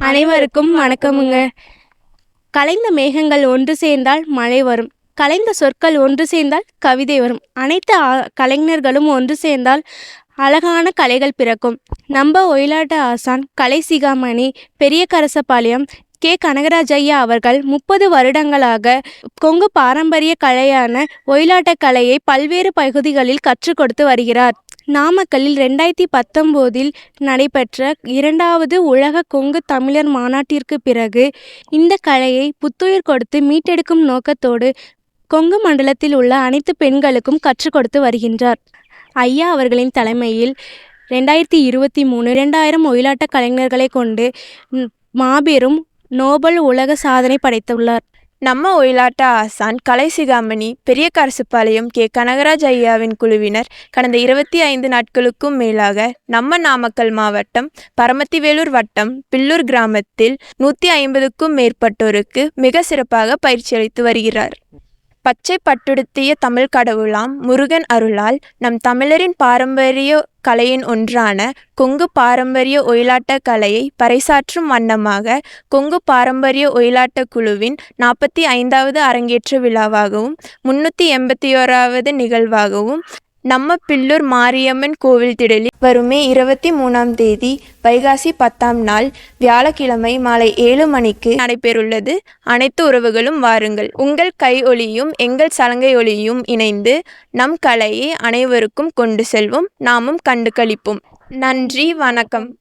அனைவருக்கும் வணக்கமுங்க. கலைந்த மேகங்கள் ஒன்று சேர்ந்தால் மழை வரும். கலைந்த சொற்கள் ஒன்று சேர்ந்தால் கவிதை வரும். அனைத்து ஆ- கலைஞர்களும் ஒன்று சேர்ந்தால் அழகான கலைகள் பிறக்கும். நம்ம ஒயிலாட்ட ஆசான் கலை சிகாமணி பெரிய கரசபாளையம் கே. கனகராஜ் ஐயா அவர்கள் முப்பது வருடங்களாக கொங்கு பாரம்பரிய கலையான ஒயிலாட்ட கலையை பல்வேறு பகுதிகளில் கற்றுக் கொடுத்து வருகிறார். நாமக்கல்லில் ரெண்டாயிரத்தி பத்தொம்போதில் நடைபெற்ற இரண்டாவது உலக கொங்கு தமிழர் மாநாட்டிற்கு பிறகு இந்த கலையை புத்துயிர் கொடுத்து மீட்டெடுக்கும் நோக்கத்தோடு கொங்கு மண்டலத்தில் உள்ள அனைத்து பெண்களுக்கும் கற்றுக் கொடுத்து வருகின்றார். ஐயா அவர்களின் தலைமையில் ரெண்டாயிரத்தி இருபத்தி மூணு ரெண்டாயிரம் ஒயிலாட்ட கலைஞர்களை கொண்டு மாபெரும் நோபல் உலக சாதனை படைத்துள்ளார். நம்ம ஒயிலாட்ட ஆசான் கலைசிகாமணி பெரிய கரசுப்பாளையம் கே. கனகராஜ் ஐயாவின் குழுவினர் கடந்த இருபத்தி ஐந்து நாட்களுக்கும் மேலாக நம்ம நாமக்கல் மாவட்டம் பரமத்திவேலூர் வட்டம் பில்லூர் கிராமத்தில் நூற்றி ஐம்பதுக்கும் மேற்பட்டோருக்கு மிக சிறப்பாக பயிற்சி அளித்து வருகிறார். பச்சை பட்டுடுத்திய தமிழ் கடவுளாம் முருகன் அருளால் நம் தமிழரின் பாரம்பரிய கலையின் ஒன்றான கொங்கு பாரம்பரிய ஒயிலாட்ட கலையை பறைசாற்றும் வண்ணமாக கொங்கு பாரம்பரிய ஒயிலாட்ட குழுவின் நாற்பத்தி ஐந்தாவது அரங்கேற்ற விழாவாகவும் முன்னூற்றி எண்பத்தி ஓராவது நிகழ்வாகவும் நம்ம பில்லூர் மாரியம்மன் கோவில் திடலில் வருமே இருபத்தி மூணாம் தேதி வைகாசி பத்தாம் நாள் வியாழக்கிழமை மாலை ஏழு மணிக்கு நடைபெறுள்ளது அனைத்து உறவுகளும் வாருங்கள். உங்கள் கை ஒளியும் எங்கள் சலங்கை ஒளியும் இணைந்து நம் கலையை அனைவருக்கும் கொண்டு செல்வோம். நாமும் கண்டு கழிப்போம் நன்றி வணக்கம்.